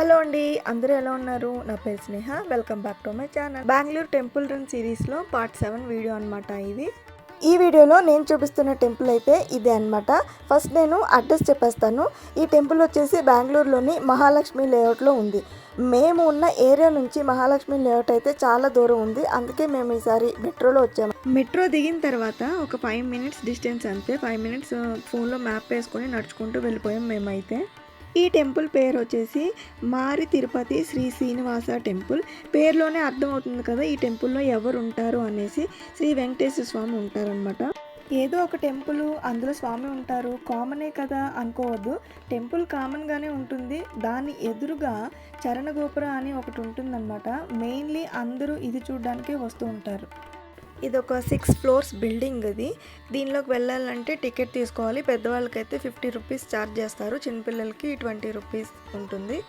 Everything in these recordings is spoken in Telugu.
హలో అండి అందరూ ఎలా ఉన్నారు? నా పేరు Sneha welcome back to my channel. Bengaluru temple run సిరీస్లో పార్ట్ సెవెన్ వీడియో అనమాట ఇది. ఈ వీడియోలో నేను చూపిస్తున్న టెంపుల్ అయితే ఇదే అనమాట ఫస్ట్ నేను అడ్రస్ చెప్పేస్తాను. ఈ టెంపుల్ వచ్చేసి బెంగళూరులోని మహాలక్ష్మి లేఅవుట్లో ఉంది. మేము ఉన్న ఏరియా నుంచి మహాలక్ష్మి లేఅవుట్ అయితే చాలా దూరం ఉంది. అందుకే మేము ఈసారి మెట్రోలో వచ్చాము. మెట్రో దిగిన తర్వాత ఒక ఫైవ్ మినిట్స్ డిస్టెన్స్ అంతే. ఫైవ్ మినిట్స్ ఫోన్లో మ్యాప్ వేసుకొని నడుచుకుంటూ వెళ్ళిపోయాం మేమైతే. ఈ టెంపుల్ పేరు వచ్చేసి మారి తిరుపతి శ్రీ శ్రీనివాస టెంపుల్. పేరులోనే అర్థం అవుతుంది కదా ఈ టెంపుల్లో ఎవరు ఉంటారు అనేసి శ్రీ వెంకటేశ్వర స్వామి ఉంటారనమాట ఏదో ఒక టెంపుల్ అందులో స్వామి ఉంటారు. కామనే కదా అనుకోవద్దు. టెంపుల్ కామన్గానే ఉంటుంది. దాని ఎదురుగా చరణ గోపురం అని ఒకటి ఉంటుందన్నమాట. మెయిన్లీ అందరూ ఇది చూడడానికే వస్తూ ఉంటారు. ఇది ఒక సిక్స్ ఫ్లోర్స్ బిల్డింగ్ ఇది. దీనిలోకి వెళ్ళాలంటే టికెట్ తీసుకోవాలి. పెద్దవాళ్ళకైతే ఫిఫ్టీ రూపీస్ ఛార్జ్ చేస్తారు. చిన్నపిల్లలకి ట్వంటీ రూపీస్ ఉంటుంది.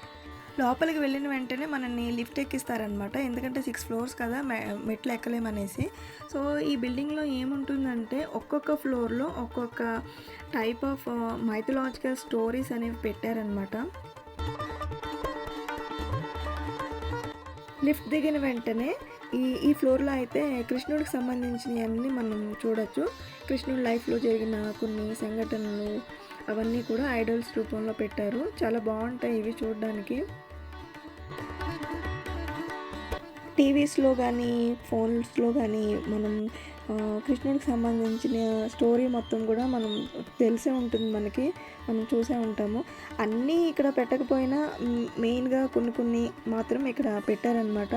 లోపలికి వెళ్ళిన వెంటనే మనల్ని లిఫ్ట్ ఎక్కిస్తారనమాట ఎందుకంటే సిక్స్ ఫ్లోర్స్ కదా మె- మెట్లు ఎక్కలేమనేసి. సో ఈ బిల్డింగ్లో ఏముంటుందంటే ఒక్కొక్క ఫ్లోర్లో ఒక్కొక్క టైప్ ఆఫ్ మైథలాజికల్ స్టోరీస్ అనేవి పెట్టారనమాట లిఫ్ట్ దిగిన వెంటనే ఈ ఈ ఫ్లోర్లో అయితే కృష్ణుడికి సంబంధించినవి అన్నీ మనం చూడొచ్చు. కృష్ణుడి లైఫ్లో జరిగిన కొన్ని సంఘటనలు అవన్నీ కూడా ఐడల్స్ రూపంలో పెట్టారు. చాలా బాగుంటాయి ఇవి చూడడానికి. టీవీస్లో కానీ ఫోన్స్లో కానీ మనం కృష్ణుడికి సంబంధించిన స్టోరీ మొత్తం కూడా మనం తెలిసే ఉంటుంది మనకి. మనం చూసే ఉంటాము. అన్నీ ఇక్కడ పెట్టకపోయినా మెయిన్గా కొన్ని కొన్ని మాత్రం ఇక్కడ పెట్టారనమాట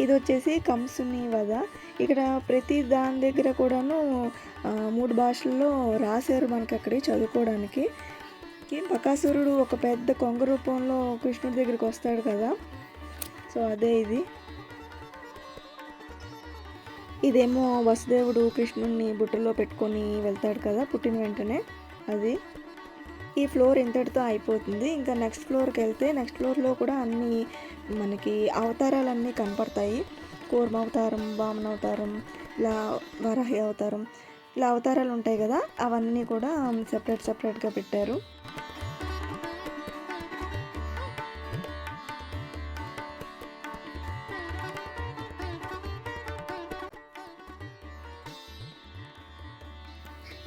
ఇది వచ్చేసి కంసుని వద ఇక్కడ ప్రతి దాని దగ్గర కూడాను మూడు భాషల్లో రాశారు మనకి అక్కడే చదువుకోవడానికి బకాసురుడు ఒక పెద్ద కొంగ రూపంలో కృష్ణుడి దగ్గరికి వస్తాడు కదా? సో అదే ఇది. ఇదేమో వసుదేవుడు కృష్ణుడిని బుట్టలో పెట్టుకొని వెళ్తాడు కదా పుట్టిన వెంటనే? అది. ఈ ఫ్లోర్ ఇంతటితో అయిపోతుంది. ఇంకా నెక్స్ట్ ఫ్లోర్కి వెళ్తే నెక్స్ట్ ఫ్లోర్లో కూడా అన్ని మనకి అవతారాలన్నీ కనపడతాయి. కూర్మ అవతారం వామన అవతారం ఇలా వరాహి అవతారం ఇలా అవతారాలు ఉంటాయి కదా అవన్నీ కూడా సపరేట్ సపరేట్గా పెట్టారు.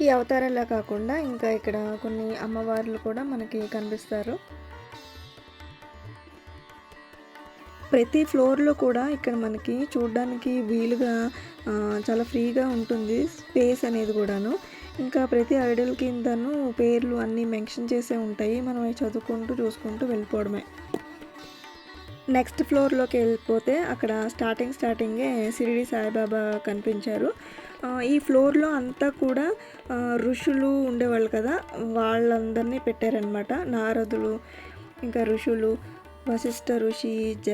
ఈ అవతారాలే కాకుండా ఇంకా ఇక్కడ కొన్ని అమ్మవార్లు కూడా మనకి కనిపిస్తారు. ప్రతి ఫ్లోర్లో కూడా ఇక్కడ మనకి చూడడానికి వీలుగా చాలా ఫ్రీగా ఉంటుంది స్పేస్ అనేది కూడాను. ఇంకా ప్రతి ఐడల్ కిందను పేర్లు అన్నీ మెన్షన్ చేసే ఉంటాయి. మనం అవి చదువుకుంటూ చూసుకుంటూ వెళ్ళిపోవడమే. నెక్స్ట్ ఫ్లోర్లోకి వెళ్ళిపోతే అక్కడ స్టార్టింగ్ స్టార్టింగే షిరిడి సాయిబాబా కనిపించారు. ఈ ఫ్లోర్లో అంతా కూడా ఋషులు ఉండేవాళ్ళు కదా? వాళ్ళందరినీ పెట్టారనమాట నారదులు ఇంకా ఋషులు వశిష్ఠ ఋషి జ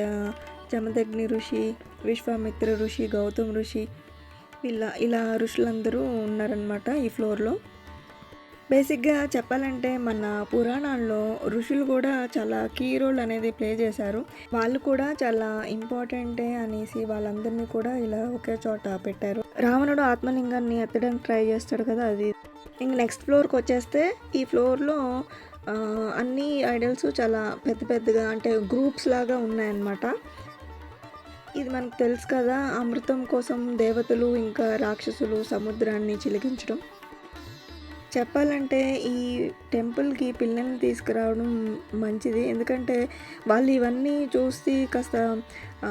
జమదగ్ని ఋషి విశ్వామిత్ర ఋషి గౌతమ్ ఋషి ఇలా ఇలా ఋషులందరూ ఉన్నారనమాట ఈ ఫ్లోర్లో. బేసిక్గా చెప్పాలంటే మన పురాణాల్లో ఋషులు కూడా చాలా కీ రోల్ అనేది ప్లే చేశారు. వాళ్ళు కూడా చాలా ఇంపార్టెంటే అనేసి వాళ్ళందరినీ కూడా ఇలా ఒకే చోట పెట్టారు. రావణుడు ఆత్మలింగాన్ని ఎత్తడానికి ట్రై చేస్తాడు కదా అది. ఇంక నెక్స్ట్ ఫ్లోర్కి వచ్చేస్తే ఈ ఫ్లోర్లో అన్ని ఐడల్స్ చాలా పెద్ద పెద్దగా అంటే గ్రూప్స్ లాగా ఉన్నాయన్నమాట. ఇది మనకు తెలుసు కదా అమృతం కోసం దేవతలు ఇంకా రాక్షసులు సముద్రాన్ని చిలికించడం. చెప్పాలంటే ఈ టెంపుల్కి పిల్లల్ని తీసుకురావడం మంచిది. ఎందుకంటే వాళ్ళు ఇవన్నీ చూసి కాస్త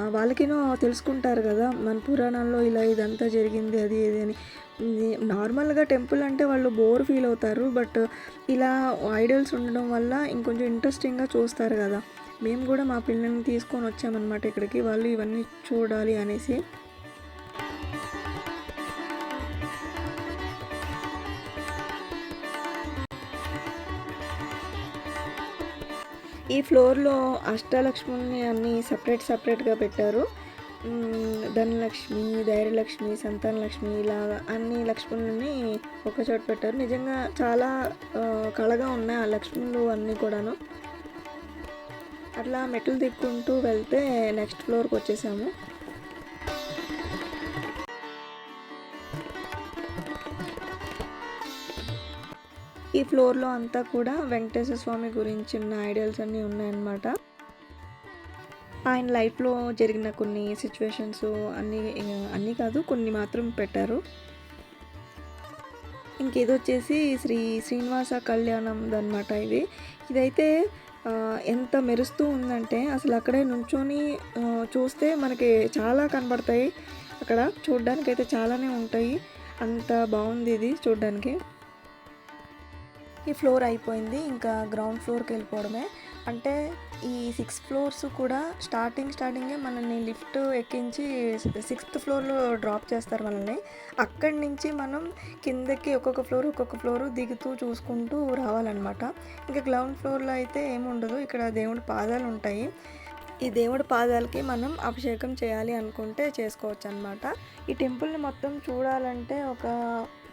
వాళ్ళకినో తెలుసుకుంటారు కదా మన పురాణాల్లో ఇలా ఇదంతా జరిగింది అది ఇది అని. నార్మల్గా టెంపుల్ అంటే వాళ్ళు బోర్ ఫీల్ అవుతారు బట్ ఇలా ఐడల్స్ ఉండడం వల్ల ఇంకొంచెం ఇంట్రెస్టింగ్గా చూస్తారు కదా. మేము కూడా మా పిల్లల్ని తీసుకొని వచ్చామన్నమాట ఇక్కడికి. వాళ్ళు ఇవన్నీ చూడాలి అనేసి. ఈ ఫ్లోర్లో అష్టలక్ష్ముల్ని అన్ని సపరేట్ సపరేట్గా పెట్టారు. ధనలక్ష్మి ధైర్యలక్ష్మి సంతానలక్ష్మి ఇలా అన్ని లక్ష్ములని ఒక చోట పెట్టారు. నిజంగా చాలా కళగా ఉన్నాయి ఆ లక్ష్ములు అన్నీ కూడాను. అట్లా మెట్లు దిక్కుంటూ వెళ్తే నెక్స్ట్ ఫ్లోర్కి వచ్చేసాము. ఈ ఫ్లోర్లో అంతా కూడా వెంకటేశ్వర స్వామి గురించి ఉన్న ఐడియల్స్ అన్నీ ఉన్నాయన్నమాట. ఆయన లైఫ్లో జరిగిన కొన్ని సిచ్యువేషన్స్ అన్నీ అన్నీ కాదు కొన్ని మాత్రం పెట్టారు. ఇంకేదో వచ్చేసి శ్రీ శ్రీనివాస కళ్యాణం అనమాట ఇది. ఇదైతే ఎంత మెరుస్తూ ఉందంటే అసలు అక్కడే నుంచొని చూస్తే మనకి చాలా కనబడతాయి. అక్కడ చూడ్డానికి అయితే చాలానే ఉంటాయి. అంత బాగుంది ఇది చూడ్డానికి. ఈ ఫ్లోర్ అయిపోయింది. ఇంకా గ్రౌండ్ ఫ్లోర్కి వెళ్ళిపోవడమే. అంటే ఈ సిక్స్ ఫ్లోర్స్ కూడా స్టార్టింగ్ స్టార్టింగే మనల్ని లిఫ్ట్ ఎక్కించి సిక్స్త్ ఫ్లోర్లో డ్రాప్ చేస్తారు మనల్ని. అక్కడి నుంచి మనం కిందకి ఒక్కొక్క ఫ్లోర్ ఒక్కొక్క ఫ్లోర్ దిగుతూ చూసుకుంటూ రావాలన్నమాట. ఇంకా గ్రౌండ్ ఫ్లోర్లో అయితే ఏముండదు ఇక్కడ దేవుడి పాదాలు ఉంటాయి. ఈ దేవుడి పాదాలకి మనం అభిషేకం చేయాలి అనుకుంటే చేసుకోవచ్చు అనమాట ఈ టెంపుల్ని మొత్తం చూడాలంటే ఒక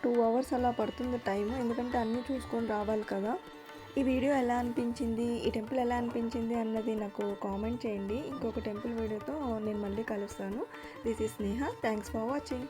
టూ అవర్స్ అలా పడుతుంది టైం ఎందుకంటే అన్నీ చూసుకొని రావాలి కదా. ఈ వీడియో ఎలా అనిపించింది? ఈ టెంపుల్ ఎలా అనిపించింది అన్నది నాకు కామెంట్ చేయండి. ఇంకొక టెంపుల్ వీడియోతో నేను మళ్ళీ కలుస్తాను. This is Sneha thanks for watching